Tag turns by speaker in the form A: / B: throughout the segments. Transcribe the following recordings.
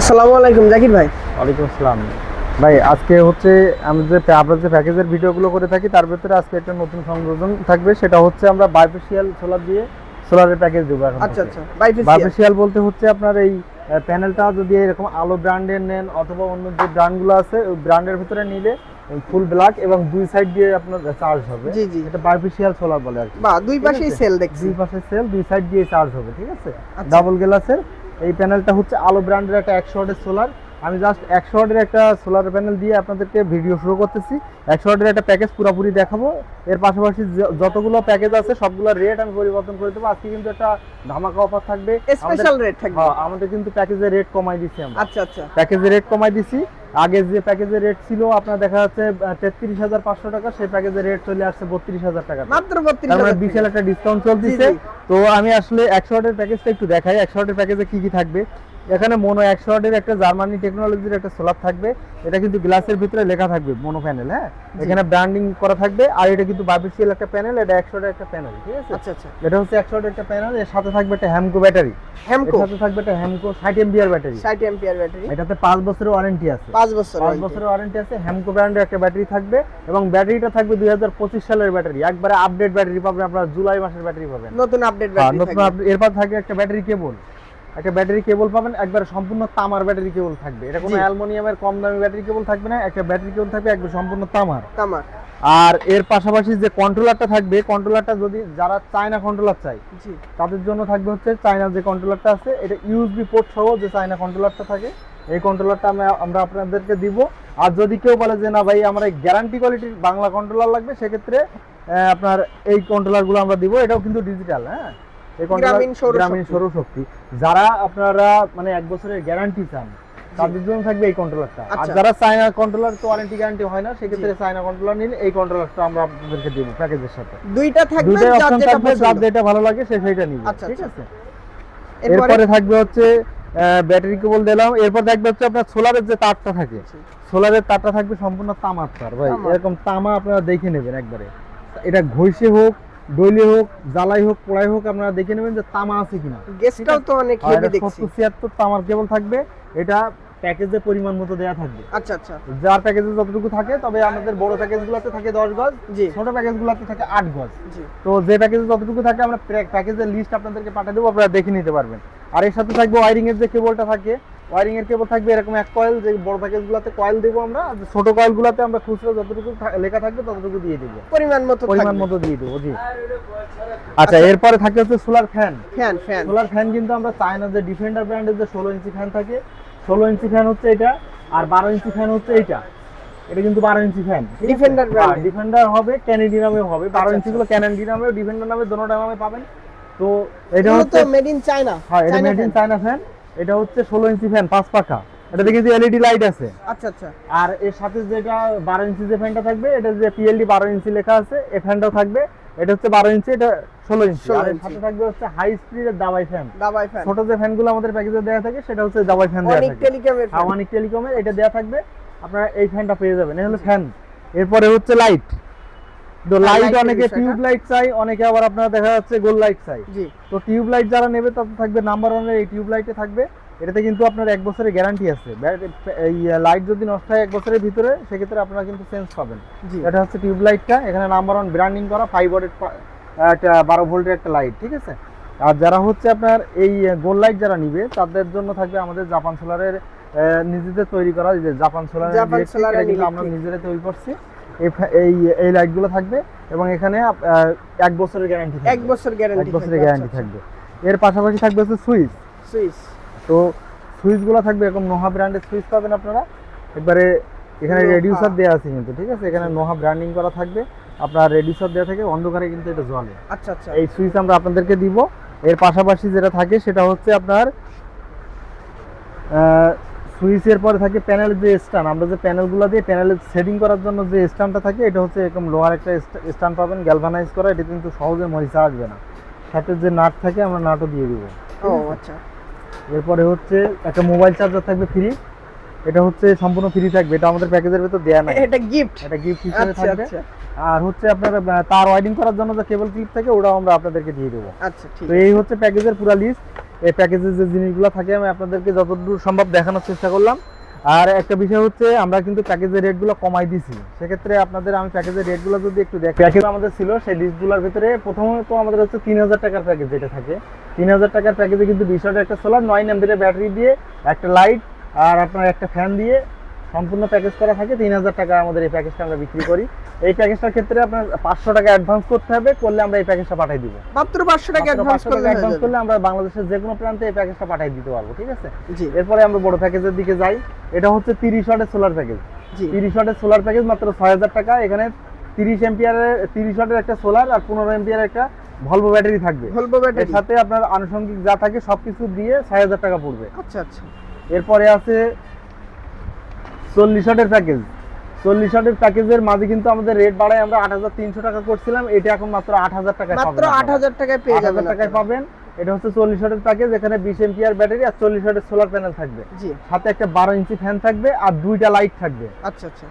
A: আসসালামু আলাইকুম জাকির ভাই।
B: ওয়ালাইকুম আসসালাম। ভাই আজকে হচ্ছে আমি যে আমরা যে প্যাকেজের ভিডিওগুলো করে থাকি তার ভিতরে আজকে একটা নতুন সংযোজন থাকবে। সেটা হচ্ছে আমরা বাইফেশিয়াল সোলার দিয়ে সোলারের প্যাকেজ দেবো এখন
A: আচ্ছা আচ্ছা
B: বাইফেশিয়াল বলতে হচ্ছে আপনার এই প্যানেলটা যদি এরকম আলো ব্র্যান্ডের নেন অথবা অন্য যে ব্র্যান্ডগুলো আছে ওই ব্র্যান্ডের ভিতরে নিলে ফুল ব্ল্যাক এবং দুই সাইড দিয়ে আপনার চার্জ হবে।
A: জি জি।
B: এটা বাইফেশিয়াল সোলার বলে আর কি।
A: বা দুই পাশেই সেল দেখছি।
B: দুই পাশে সেল দুই সাইড দিয়ে চার্জ হবে ঠিক আছে?
A: আচ্ছা।
B: ডাবল গ্লাসের এই প্যানেলটা হচ্ছে আলো ব্র্যান্ডের একটা একশো ওয়াটের সোলার আমি জাস্ট একশো ওয়াটের একটা সোলার প্যানেল দিয়ে আপনাদেরকে ভিডিও শুরু করতেছি। একশো ওয়াটের একটা প্যাকেজ পুরোপুরি দেখাবো। এর পাশাপাশি যতগুলো প্যাকেজ আছে সবগুলো রেট আমি পরিবর্তন করে দেবো। আজকে কিন্তু একটা ধামাকা অফার থাকবে।
A: স্পেশাল রেট থাকবে।
B: হ্যাঁ, আমাদের কিন্তু প্যাকেজের রেট কমাই দিচ্ছি আমরা।
A: আচ্ছা আচ্ছা।
B: প্যাকেজের রেট কমাই দিছি। আগে যে প্যাকেজের রেট ছিল আপনার দেখা যাচ্ছে তেত্রিশ হাজার পাঁচশো টাকা সেই প্যাকেজের রেট চলে আসছে বত্রিশ হাজার টাকা
A: মাত্র বত্রিশ
B: তার মানে
A: হাজার
B: বিশাল একটা ডিসকাউন্ট চলতেছে। তো আমি আসলে একশো ওয়াটের প্যাকেজটা একটু দেখাই একশো ওয়াটের প্যাকেজে কি কি থাকবে। এখানে মোনো একশো ওয়াটের একটা জার্মানি টেকনোলজির একটা সোলার থাকবে। এটা কিন্তু গ্লাসের ভিতরে লেখা থাকবে মোনো প্যানেল হ্যাঁ? এখানে ব্র্যান্ডিং করা থাকবে আর এটা কিন্তু বাবিসিয়াল একটা প্যানেল এটা একশো ওয়াটের একটা প্যানেল ঠিক আছে?
A: আচ্ছা আচ্ছা।
B: এটা হচ্ছে একশো ওয়াটের একটা প্যানেল এর সাথে থাকবে একটা হ্যামকো ব্যাটারি
A: হ্যামকো
B: এর সাথে থাকবে একটা হ্যামকো ষাট এমবিআর ব্যাটারি
A: 60 এম্পিয়ার ব্যাটারি
B: এটাতে পাঁচ বছরের ওয়ারেন্টি আছে।
A: 5 বছর
B: পাঁচ
A: warranty।
B: বছরের ওয়ারেন্টি আছে হ্যামকো ব্র্যান্ডের একটা ব্যাটারি থাকবে এবং ব্যাটারিটা থাকবে দুই হাজার পঁচিশ সালের ব্যাটারি একবারে আপডেট ব্যাটারি পাবেন আপনারা জুলাই মাসের ব্যাটারি পাবেন।
A: নতুন আপডেট ব্যাটারি
B: নতুন আপডেট- এরপর থাকবে একটা ব্যাটারি কেবল একটা ব্যাটারি কেবল পাবেন একবার সম্পূর্ণ তামার ব্যাটারি কেবল থাকবে। এটা কোনো। অ্যালুমিনিয়ামের কম দামি ব্যাটারি কেবল থাকবে না একটা ব্যাটারি কেবল থাকবে একবার সম্পূর্ণ তামার।
A: তামার।
B: আর এর পাশাপাশি যে কন্ট্রোলারটা থাকবে কন্ট্রোলারটা যদি যারা চায়না কন্ট্রোলার চাই তাদের জন্য থাকবে হচ্ছে চায়নার যে কন্ট্রোলারটা আছে এটা ইউএসবি পোর্ট সহ যে চায়না কন্ট্রোলারটা থাকে এই কন্ট্রোলারটা আমরা আমরা আপনাদেরকে দিব। আর যদি কেউ বলে যে না ভাই আমার গ্যারান্টি কোয়ালিটির বাংলা কন্ট্রোলার লাগবে সেক্ষেত্রে আপনার এই কন্ট্রোলারগুলো আমরা দিব। এটাও কিন্তু ডিজিটাল হ্যাঁ?
A: গ্রামীণ সৌরশক্তি।
B: যারা আপনারা মানে এক বছরের গ্যারান্টি চান তাদের জন্য থাকবে এই কন্ট্রোলারটা আর
A: আচ্ছা।
B: যারা চায়না কন্ট্রোলার তো ওয়ারেন্টি গ্যারান্টি হয় না সেক্ষেত্রে চায়না কন্ট্রোলার নিলে এই কন্ট্রোলারটা আমরা আপনাদেরকে দিব প্যাকেজের সাথে।
A: দুইটা থাকবে যার যেটা
B: যার যেটা ভালো লাগে সে সেইটা নিবে
A: আচ্ছা,
B: ঠিক
A: আচ্ছা।
B: আছে?
A: এরপরে?
B: থাকবে হচ্ছে ব্যাটারি কেবল দিলাম। এরপর থাকবে হচ্ছে আপনার সোলারের যে তারটা থাকে সোলারের তারটা থাকবে সম্পূর্ণ তামার তার ভাই। এরকম তামা আপনারা দেখে নেবেন একবারে। এটা ঘষে হোক ডইলে হোক জ্বালাই হোক পোড়াই হোক আপনারা দেখে নেবেন যে তামা আছে কিনা।
A: গেস্টটাও তো অনেক হেভি দেখছি।
B: সত্তর ছিয়াত্তর তামার কেবল থাকবে এটা প্যাকেজে পরিমাণ মতো দেওয়া থাকবে।
A: আচ্ছা আচ্ছা।
B: যার প্যাকেজে যতটুকু থাকে তবে আমাদের বড় প্যাকেজগুলোতে থাকে দশ গজ
A: জি।
B: ছোট প্যাকেজগুলোতে থাকে আট গজ।
A: জি।
B: তো যে প্যাকেজে যতটুকু থাকে আমরা প্যাকেজের লিস্ট আপনাদেরকে পাঠিয়ে দেবো আপনারা দেখে নিতে পারবেন। আর এর সাথে থাকবে ওয়ারিং এর যে কেবলটা থাকে ওয়ারিং এর কেবল থাকবে এরকম এক কয়েল যে বড় প্যাকেজগুলোতে কয়েল দেবো আমরা আর ছোট কয়েলগুলোতে আমরা খুচরো যতটুকু লেখা থাকবে ততটুকু দিয়ে দেবো।
A: পরিমাণ মতো
B: পরিমাণ মতো দিয়ে দেবো জি। আচ্ছা এরপরে থাকে হচ্ছে solar fan
A: fan fan
B: solar fan কিন্তু আমরা চায়না যে ডিফেন্ডার ব্র্যান্ডের যে ষোলো ইঞ্চি ফ্যান থাকে ষোলো ইঞ্চি ফ্যান হচ্ছে এটা আর বারো ইঞ্চি ফ্যান হচ্ছে এইটা এটা কিন্তু বারো ইঞ্চি ফ্যান
A: ডিফেন্ডার
B: ডিফেন্ডার হবে ক্যানেডি নামেও হবে। বারো
A: আচ্ছা,
B: ইঞ্চি গুলো ক্যানেডি নামে ডিফেন্ডার নামে দোনোটা নামে পাবেন। তো এটা হচ্ছে
A: তো মেড ইন চায়না
B: হ্যাঁ এটা মেড ইন চায়না ফ্যান এটা হচ্ছে ষোলো ইঞ্চি ফ্যান পাঁচ পাখা। এটাতে কিন্তু এলইডি লাইট আছে।
A: আচ্ছা আচ্ছা।
B: আর এর সাথে যেটা বারো ইঞ্চি যে ফ্যানটা থাকবে এটা যে পিএলডি বারো ইঞ্চি লেখা আছে এই ফ্যানটাও থাকবে। এটা হচ্ছে বারো ইঞ্চি এটা ষোলো ইঞ্চি। আর সাথে থাকবে হচ্ছে হাই স্পিডের দাবাই ফ্যান
A: দাবাই ফ্যান
B: ছোট যে ফ্যানগুলো আমাদের প্যাকেজে দেওয়া থাকে সেটা হচ্ছে দাবাই ফ্যান দেওয়া
A: অনেক
B: থাকে।
A: টেলিকমের
B: হ্যাঁ, অনেক টেলিকমের এটা দেওয়া থাকবে। আপনারা এই ফ্যানটা পেয়ে যাবেন। এই হলো ফ্যান এরপরে হচ্ছে লাইট তো
A: হ্যাঁ,
B: লাইট অনেকে টিউব লাইট চাই অনেকে আবার আপনারা দেখা যাচ্ছে গোল লাইট চাই। তো টিউব লাইট যারা নেবে তাদের থাকবে নাম্বার ওয়ানের এই টিউব লাইটে থাকবে। এটাতে কিন্তু আপনার এক বছরের গ্যারান্টি আছে। এই লাইট যদি নষ্ট হয় এক বছরের ভিতরে সেক্ষেত্রে আপনারা কিন্তু চেঞ্জ পাবেন। এটা হচ্ছে টিউব লাইটটা এখানে নাম্বার ওয়ান ব্র্যান্ডিং করা ফাইভ একটা বারো ভোল্টের একটা লাইট ঠিক আছে? আর যারা হচ্ছে আপনার এই গোল লাইট যারা নিবে তাদের জন্য থাকবে আমাদের জাপান সোলারের নিজেদের তৈরি করা জাপান সোলার আমরা। নিজেরাই তৈরি করছি। এই এই লাইটগুলো থাকবে এবং এখানে এক বছরের গ্যারান্টি
A: এক বছর
B: এক
A: গ্যারান্টি
B: বছরের গ্যারান্টি থাকবে। এর পাশাপাশি থাকবে হচ্ছে সুইচ
A: সুইচ
B: তো সুইচগুলো থাকবে এরকম নোহা ব্র্যান্ডের সুইচ পাবেন আপনারা। একবারে এখানে। রেডিউসার দেওয়া আছে কিন্তু ঠিক আছে? এখানে নোহা ব্র্যান্ডিং করা থাকবে। আপনার রেডিউসার দেওয়া থাকে অন্ধকারে কিন্তু এটা জ্বলে।
A: আচ্ছা আচ্ছা।
B: এই সুইচ আমরা আপনাদেরকে দিব। এর পাশাপাশি যেটা থাকে সেটা হচ্ছে আপনার সুইচের পরে থাকে প্যানেলের যে স্ট্যান্ড আমরা যে প্যানেলগুলো দিয়ে প্যানেলের সেটিং করার জন্য যে স্ট্যান্ডটা থাকে এটা হচ্ছে এরকম লোহার একটা স্ট্যান্ড পাবেন গ্যালভানাইজ করা এটা কিন্তু সহজে মরিচা আসবে না। সাথে যে নাট থাকে আমরা নাটও দিয়ে দিব।
A: ও আচ্ছা।
B: এরপরে হচ্ছে একটা মোবাইল চার্জার থাকবে ফ্রি এটা হচ্ছে সম্পূর্ণ ফ্রি থাকবে এটা আমাদের প্যাকেজের ভিতর দেয়া নাই।
A: এটা গিফট
B: এটা গিফট হিসেবে
A: আচ্ছা
B: থাকবে।
A: আচ্ছা।
B: আর হচ্ছে আপনার তার ওয়াইডিং করার জন্য যে কেবল ক্লিপ থাকে ওটাও আমরা আপনাদেরকে দিয়ে দেবো।
A: আচ্ছা ঠিক
B: তো এই হচ্ছে প্যাকেজের পুরো লিস্ট এই প্যাকেজের যে জিনিসগুলো থাকে, আমি আপনাদেরকে যতদূর সম্ভব দেখানোর চেষ্টা করলাম। আর একটা বিষয় হচ্ছে, আমরা কিন্তু প্যাকেজের রেটগুলো কমাই দিছি। সেক্ষেত্রে আপনাদের, আমি প্যাকেজের রেটগুলো যদি একটু দেখি প্যাকেজ আমাদের ছিল, সেই ডিশগুলোর ভিতরে প্রথমত আমাদের হচ্ছে তিন হাজার টাকার প্যাকেজ যেটা থাকে। তিন হাজার টাকার প্যাকেজে কিন্তু বিশ একটা সোলার নয় এমবির ব্যাটারি দিয়ে একটা লাইট আর আপনার একটা ফ্যান দিয়ে সম্পূর্ণ প্যাকেজ করা থাকে তিন হাজার টাকা আমাদের এই প্যাকেজটা আমরা বিক্রি করি। এই প্যাকেজটার ক্ষেত্রে আপনার পাঁচশো টাকা অ্যাডভান্স করতে হবে করলে আমরা এই প্যাকেজটা পাঠিয়ে দিব।
A: মাত্র পাঁচশো টাকা অ্যাডভান্স করলে
B: অ্যাডভান্স করলে আমরা বাংলাদেশের যে কোনো প্রান্তে এই প্যাকেজটা পাঠিয়ে দিতে পারব ঠিক আছে? এরপরে আমরা বড় প্যাকেজের দিকে যাই। এটা হচ্ছে তিরিশ ওয়াটের সোলার প্যাকেজ তিরিশ ওয়াটের সোলার প্যাকেজ মাত্র ছয় হাজার টাকা। এখানে তিরিশ এম্পিয়ারের তিরিশ ওয়াটের একটা সোলার আর পনেরো এম্পিয়ার একটা ভলভো ব্যাটারি থাকবে।
A: ভলভো
B: এর
A: ব্যাটারি
B: সাথে আপনার আনুষঙ্গিক যা থাকে সবকিছু দিয়ে ছয় হাজার টাকা পড়বে।
A: আচ্ছা আচ্ছা।
B: এরপরে আছে চল্লিশ ওয়াটের প্যাকেজ চল্লিশ ওয়াটের প্যাকেজের মাঝে কিন্তু আমাদের রেট বাড়ায় আমরা আট হাজার তিনশো টাকা করছিলাম। এটা এখন মাত্র আট হাজার টাকায়
A: মাত্র আট হাজার টাকায় পেয়ে
B: 8,000
A: যাবেন
B: টাকায় পাবেন। এটা হচ্ছে চল্লিশ ওয়াটের প্যাকেজ এখানে বিশ এম্পিয়ার ব্যাটারি আর চল্লিশ ওয়াটের সোলার প্যানেল থাকবে। সাথে একটা বারো ইঞ্চি ফ্যান থাকবে আর দুইটা লাইট থাকবে।
A: আচ্ছা আচ্ছা।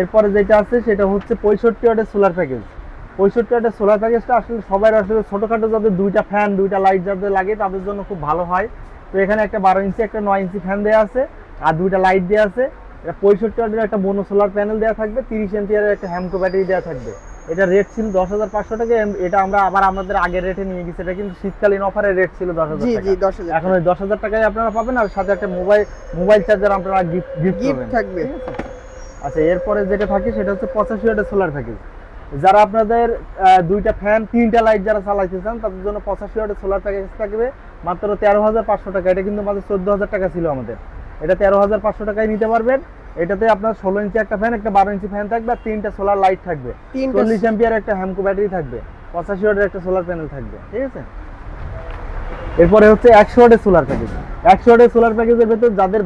B: এরপরে যেটা আছে সেটা হচ্ছে পঁয়ষট্টি ওয়াটের সোলার প্যাকেজ পঁয়ষট্টি ওয়াটের সোলার প্যাকেজটা আসলে সবাই আসলে ছোটোখাটো যাদের দুইটা ফ্যান দুইটা লাইট যাদের লাগে তাদের জন্য খুব ভালো হয়। তো এখানে একটা বারো ইঞ্চি একটা নয় ইঞ্চি ফ্যান দেওয়া আছে আর দুইটা লাইট দেওয়া আছে। এটা পঁয়ষট্টি ওয়াটের একটা মোনো সোলার প্যানেল দেওয়া থাকবে তিরিশ এম্পিয়ারের একটা হ্যামকো ব্যাটারি দেওয়া থাকবে। এটা রেট ছিল দশ হাজার পাঁচশো টাকা এটা আমরা আবার আমাদের আগের রেটে নিয়ে গেছি এটা কিন্তু শীতকালীন অফারের রেট ছিল দশ হাজার এখন ওই দশ হাজার টাকায় আপনারা পাবেন আর সাথে একটা মোবাইল মোবাইল চার্জার আপনারা গিফট গিফট
A: থাকবে।
B: আচ্ছা এরপরে যেটা থাকে সেটা হচ্ছে পঁচাশি ওয়াটের সোলার প্যাকেজ যারা আপনাদের দুইটা ফ্যান তিনটা লাইট যারা চালাইতে চান তাদের জন্য পঁচাশি ওয়াটের সোলার প্যাকেজ থাকবে মাত্র তেরো হাজার পাঁচশো টাকা। এটা কিন্তু আমাদের চোদ্দ হাজার টাকা ছিল আমাদের। এটা তেরো হাজার পাঁচশো টাকায় নিতে পারবেন। এটাতে আপনার ষোলো ইঞ্চি একটা ফ্যান একটা বারো ইঞ্চি ফ্যান থাকবে আর তিনটা সোলার লাইট থাকবে। চল্লিশ এম্পিয়ার একটা হ্যামকো ব্যাটারি থাকবে পঁচাশি ওয়াটের একটা সোলার প্যানেল থাকবে ঠিক আছে? এরপরে হচ্ছে একশো ওয়াটের সোলার প্যাকেজ একশো ওয়াটের সোলার প্যাকেজের ভেতর যাদের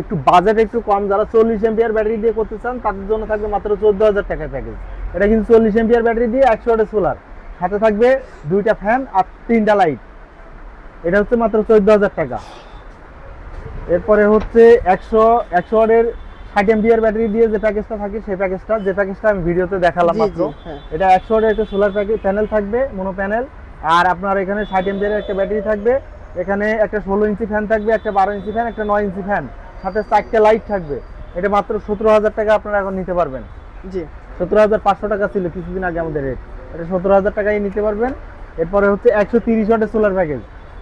B: একটু বাজেট একটু কম যারা চল্লিশ এম্পিয়ার ব্যাটারি দিয়ে করতে চান তাদের জন্য থাকবে মাত্র চোদ্দ হাজার টাকার প্যাকেজ এটা কিন্তু চল্লিশ এম্পিয়ার ব্যাটারি দিয়ে একশো ওয়াটের সোলার সাথে থাকবে দুইটা ফ্যান আর তিনটা লাইট এটা হচ্ছে মাত্র চোদ্দ হাজার টাকা। এরপরে হচ্ছে একশো একশো ওয়াটের ষাট এম্পিয়ার ব্যাটারি দিয়ে যে প্যাকেজটা থাকে সেই প্যাকেজটা যে প্যাকেজটা আমি ভিডিওতে দেখালাম মাত্র।
A: হ্যাঁ।
B: এটা একশো ওয়াটের একটা সোলার প্যাকেজ প্যানেল থাকবে মোনো প্যানেল আর আপনার এখানে ষাট এম্পিয়ারের একটা ব্যাটারি থাকবে। এখানে একটা ষোলো ইঞ্চি ফ্যান থাকবে একটা বারো ইঞ্চি ফ্যান একটা নয় ইঞ্চি ফ্যান সাথে চারটে লাইট থাকবে। এটা মাত্র সতেরো হাজার টাকা আপনারা এখন নিতে পারবেন।
A: জি।
B: সতেরো হাজার পাঁচশো টাকা ছিল কিছুদিন আগে আমাদের রেট এটা সতেরো হাজার টাকায় নিতে পারবেন। এরপরে হচ্ছে একশো তিরিশ ওয়াটের সোলার প্যাকেজ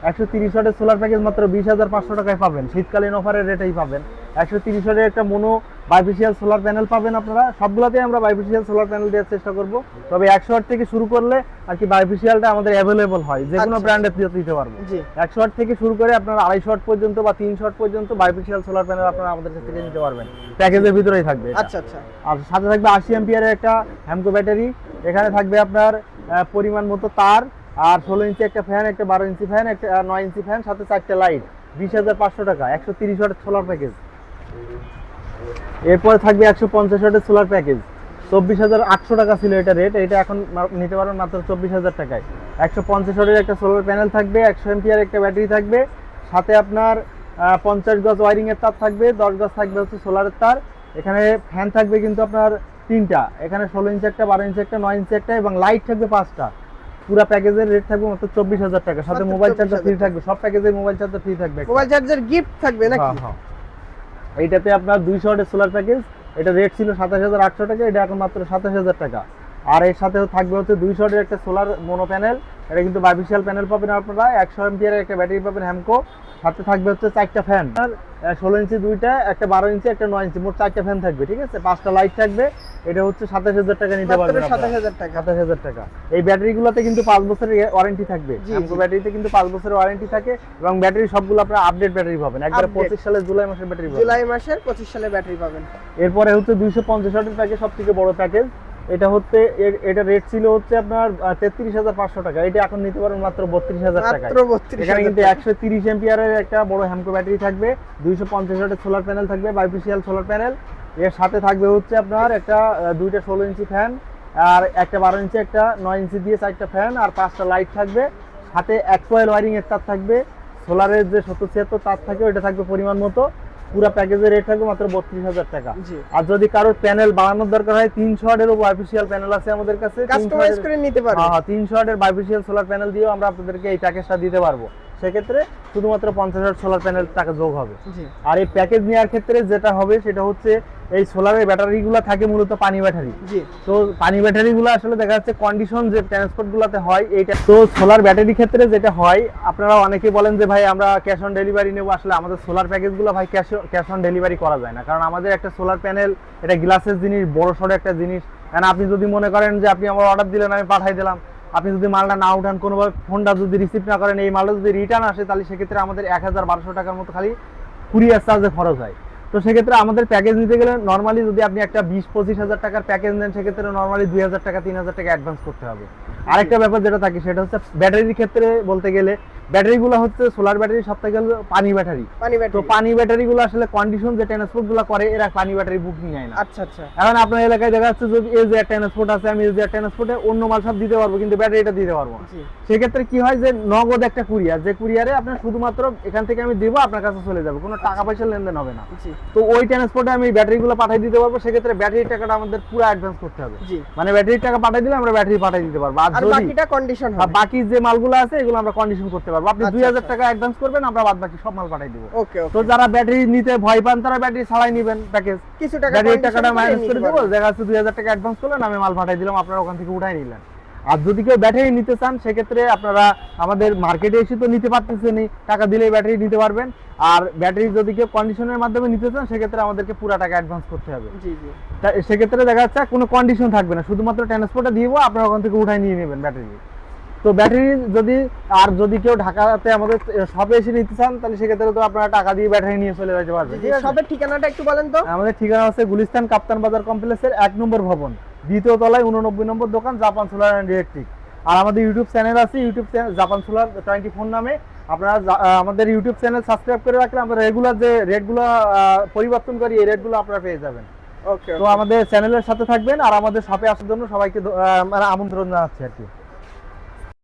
B: একশো তিরিশ ওয়াটের সোলার প্যাকেজ মাত্র বিশ হাজার পাঁচশো টাকায় পাবেন। শীতকালীন অফারের রেটেই পাবেন। একশো তিরিশ ওয়াটের একটা মনো বাইফিশিয়াল সোলার প্যানেল পাবেন আপনারা। সবগুলোতে আমরা বাইফিশিয়াল সোলার প্যানেল দেওয়ার চেষ্টা করব। তবে একশো ওয়াট থেকে শুরু করলে আর কি বাইফিশিয়ালটা আমাদের অ্যাভেলেবল হয়। যে কোনো
A: আচ্ছা।
B: ব্র্যান্ডের দিতে পারব। একশো ওয়াট থেকে শুরু করে আপনার আড়াইশো ওয়াট পর্যন্ত বা তিনশো ওয়াট পর্যন্ত বাইফিশিয়াল সোলার প্যানেল আপনারা আমাদের কাছ থেকে নিতে পারবেন। প্যাকেজের ভিতরেই থাকবে
A: আচ্ছা আচ্ছা।
B: আর সাথে থাকবে আশি এম্পিয়ারের একটা হ্যামকো ব্যাটারি এখানে থাকবে আপনার পরিমাণ মতো তার। আর ষোলো ইঞ্চি একটা ফ্যান একটা বারো ইঞ্চি ফ্যান একটা নয় ইঞ্চি ফ্যান সাথে চারটে লাইট বিশ হাজার পাঁচশো টাকা, একশো তিরিশ ওয়াটের সোলার প্যাকেজ এরপরে থাকবে একশো পঞ্চাশ ওয়াটের সোলার প্যাকেজ চব্বিশ হাজার আটশো টাকা ছিল এটা রেট এটা এখন নিতে পারবেন মাত্র চব্বিশ হাজার টাকায়। একশো পঞ্চাশ ওয়াটের একটা সোলার প্যানেল থাকবে, একশো এম্পিয়ার একটা ব্যাটারি থাকবে, সাথে আপনার পঞ্চাশ গজ ওয়ারিংয়ের তার থাকবে, দশ গজ থাকবে হচ্ছে সোলারের তার। এখানে ফ্যান থাকবে কিন্তু আপনার তিনটা। এখানে ষোলো ইঞ্চি একটা, বারো ইঞ্চি একটা, নয় ইঞ্চি একটা এবং লাইট থাকবে পাঁচটা। পুরো প্যাকেজের রেট থাকবে মাত্র চব্বিশ হাজার টাকা। সাথে মোবাইল চার্জার ফ্রি থাকবে সব প্যাকেজে মোবাইল চার্জার ফ্রি থাকবে
A: মোবাইল চার্জার গিফট থাকবে নাকি?
B: হ্যাঁ, হ্যাঁ। এইটাতে আপনার দুইশো ওয়াটের সোলার প্যাকেজ এটা রেট ছিল সাতাশ হাজার আটশো টাকা এটা এখন মাত্র সাতাশ হাজার টাকা। আর এর সাথে থাকবে হচ্ছে দুইশো ওয়াটের একটা সোলার মনো প্যানেল এটা কিন্তু বাইফিশিয়াল প্যানেল পাবেন আপনারা একশো এমপিয়ারের একটা ব্যাটারি পাবেন হ্যামকো সাথে থাকবে হচ্ছে চারটা ফ্যান আর ষোলো ইঞ্চি দুইটা একটা বারো ইঞ্চি একটা নয় ইঞ্চি মোট চারটা ফ্যান থাকবে ঠিক আছে? পাঁচটা লাইট থাকবে এটা হচ্ছে সাতাশ হাজার টাকা নিতে পারবেন
A: সাতাশ হাজার টাকা।
B: সাতাশ হাজার টাকা। এই ব্যাটারিগুলোতে কিন্তু পাঁচ বছরের ওয়ারেন্টি থাকবে। ব্যাটারিতে কিন্তু পাঁচ বছরের ওয়ারেন্টি থাকে এবং ব্যাটারি সবগুলো আপনার আপডেট ব্যাটারি পাবেন। একবার পঁচিশ সালের জুলাই মাসের ব্যাটারি
A: জুলাই মাসের পঁচিশ সালে ব্যাটারি পাবেন।
B: এরপরে হচ্ছে দুইশো পঞ্চাশ হাজার প্যাকেজ সব থেকে বড় প্যাকেজ এটা হচ্ছে এর- এটা রেট ছিল হচ্ছে আপনার তেত্রিশ হাজার পাঁচশো টাকা। এটা এখন নিতে পারবেন মাত্র বত্রিশ হাজার
A: বত্রিশ
B: এখানে কিন্তু একশো তিরিশ এম্পিয়ারের একটা বড় হ্যামকো ব্যাটারি থাকবে দুইশো পঞ্চাশ ওয়াটের সোলার প্যানেল থাকবে বাইফিশিয়াল সোলার প্যানেল। এর সাথে থাকবে হচ্ছে আপনার একটা দুইটা ষোলো ইঞ্চি ফ্যান আর একটা বারো ইঞ্চি একটা নয় ইঞ্চি দিয়ে চারটা ফ্যান আর পাঁচটা লাইট থাকবে। সাথে এক কয়েল ওয়ারিং এর তার থাকবে। সোলারের যে সত্তর ছিয়াত্তর তার থাকে ওইটা থাকবে পরিমাণ মতো। পুরো প্যাকেজের রেট থাকবে মাত্র বত্রিশ হাজার টাকা। আর যদি কারোর প্যানেল বানানোর দরকার হয় তিনশো ওয়াটের অফিসিয়াল প্যানেল আছে আমাদের কাছে।
A: কাস্টমাইজ করে নিতে পারবে।
B: হ্যাঁ হ্যাঁ তিনশো ওয়াটের বাইফিশিয়াল সোলার প্যানেল দিয়েও আমরা আপনাদেরকে এই প্যাকেজটা দিতে পারব। সেক্ষেত্রে শুধুমাত্র পঞ্চাশ হাজার সোলার প্যানেল টাকা যোগ হবে। আর এই প্যাকেজ নেওয়ার ক্ষেত্রে যেটা হবে সেটা হচ্ছে এই সোলারের ব্যাটারিগুলো থাকে মূলত পানি ব্যাটারি তো পানি ব্যাটারিগুলো আসলে দেখা যাচ্ছে কন্ডিশন যে ট্রান্সপোর্টগুলোতে হয় এইটা তো সোলার ব্যাটারি ক্ষেত্রে যেটা হয় আপনারা অনেকে বলেন যে ভাই আমরা ক্যাশ অন ডেলিভারি নেব। আসলে আমাদের সোলার প্যাকেজগুলো ভাই ক্যাশ ক্যাশ অন ডেলিভারি করা যায় না। কারণ আমাদের একটা সোলার প্যানেল এটা গ্লাসের জিনিস বড় সড়ো একটা জিনিস। আপনি যদি মনে করেন যে আপনি আমার অর্ডার দিলেন আমি পাঠাই দিলাম। আপনি যদি মালটা না উঠান কোনোভাবে ফোনটা যদি রিসিভ না করেন, এই মালটা যদি রিটার্ন আসে, তাহলে সেক্ষেত্রে আমাদের এক হাজার বারোশো টাকার মতো খালি কুরিয়ার চার্জে খরচ হয়। তো সেক্ষেত্রে আমাদের প্যাকেজ নিতে গেলে নর্মালি যদি আপনি একটা বিশ পঁচিশ হাজার টাকার প্যাকেজ নেন, সেক্ষেত্রে নর্মালি দুই হাজার টাকা, তিন হাজার টাকা অ্যাডভান্স করতে হবে। আরেকটা ব্যাপার যেটা থাকে, সেটা হচ্ছে ব্যাটারির ক্ষেত্রে বলতে গেলে ব্যাটারিগুলো হচ্ছে সোলার ব্যাটারি সব থেকে পানি ব্যাটারি তো পানি ব্যাটারিগুলো আসলে কন্ডিশন যে ট্রান্সপোর্টগুলো করে এরা পানি ব্যাটারি বুকিং নেয় না।
A: আচ্ছা আচ্ছা।
B: এখন আপনার এলাকায় দেখা যাচ্ছে যদি এই যে ট্রান্সপোর্ট আছে আমি এই যে ট্রান্সপোর্টে অন্য মাল সব দিতে পারব কিন্তু ব্যাটারিটা দিতে পারব না। সেক্ষেত্রে কি হয় যে নগদ একটা কুরিয়ার যে কুরিয়ারে আপনার শুধুমাত্র এখান থেকে আমি দেবো আপনার কাছে চলে যাবে কোনো টাকা পয়সা লেনদেন হবে না। তো ওই ট্রান্সপোর্টে আমি ব্যাটারিগুলো পাঠিয়ে দিতে পারব সেক্ষেত্রে ব্যাটারির টাকাটা আমাদের পুরো অ্যাডভান্স করতে হবে। মানে ব্যাটারির টাকা পাঠিয়ে দিলে আমরা ব্যাটারি পাঠিয়ে দিতে পারব। আর
A: আর বাকিটা কন্ডিশন
B: বাকি যে মালগুলো আছে এগুলো আমরা কন্ডিশন করতে পারব। আপনি
A: আচ্ছা,
B: দুই হাজার
A: আচ্ছা।
B: টাকা অ্যাডভান্স করবেন আমরা বাদ বাকি সব মাল দিব।
A: ওকে
B: তো যারা ব্যাটারি নিতে ভয় পান তারা ব্যাটারি ছাড়াই নেবেন প্যাকেজ
A: কিছু টাকা
B: টাকাটা মাইনাস করে দেবো দেখা যাচ্ছে দুই হাজার টাকা অ্যাডভান্স করলেন আমি মাল পাঠিয়ে দিলাম আপনারা ওখান থেকে উঠাই নিলেন। আর যদি কেউ ব্যাটারি নিতে চান সেক্ষেত্রে আপনারা আমাদের মার্কেটে এসে তো নিতে পারতেছেন টাকা দিলেই ব্যাটারি নিতে পারবেন। আর ব্যাটারি যদি কেউ কন্ডিশনের মাধ্যমে নিতে চান সেক্ষেত্রে আমাদেরকে পুরো টাকা অ্যাডভান্স করতে হবে। সেক্ষেত্রে দেখা যাচ্ছে কোনো কন্ডিশন থাকবে না শুধুমাত্র ট্রান্সপোর্টে দিব আপনারা ওখান থেকে উঠাই নিয়ে নেবেন ব্যাটারি তো ব্যাটারি যদি আর যদি কেউ ঢাকাতে আমাদের শপে এসে নিতে চান তাহলে সেক্ষেত্রে তো আপনারা টাকা দিয়ে ব্যাটারি নিয়ে চলে যেতে পারবেন?
A: সবের ঠিকানাটা একটু বলেন তো।
B: আমাদের ঠিকানা হচ্ছে গুলিস্তান কাপ্তান বাজার কমপ্লেক্সের এক নম্বর ভবন দ্বিতীয় তলায় উননব্বই নম্বর দোকান জাপান সোলার অ্যান্ড ইলেকট্রিক। আর আমাদের ইউটিউব চ্যানেল আছে YouTube channel Japan solar twenty four নামে। আপনারা আমাদের ইউটিউব চ্যানেল সাবস্ক্রাইব করে রাখলে আমরা রেগুলার যে রেটগুলো পরিবর্তন করি এই রেটগুলো আপনারা পেয়ে যাবেন।
A: ওকে
B: তো আমাদের চ্যানেলের সাথে থাকবেন আর আমাদের শপে আসার জন্য সবাইকে মানে আমন্ত্রণ জানাচ্ছি আর কি।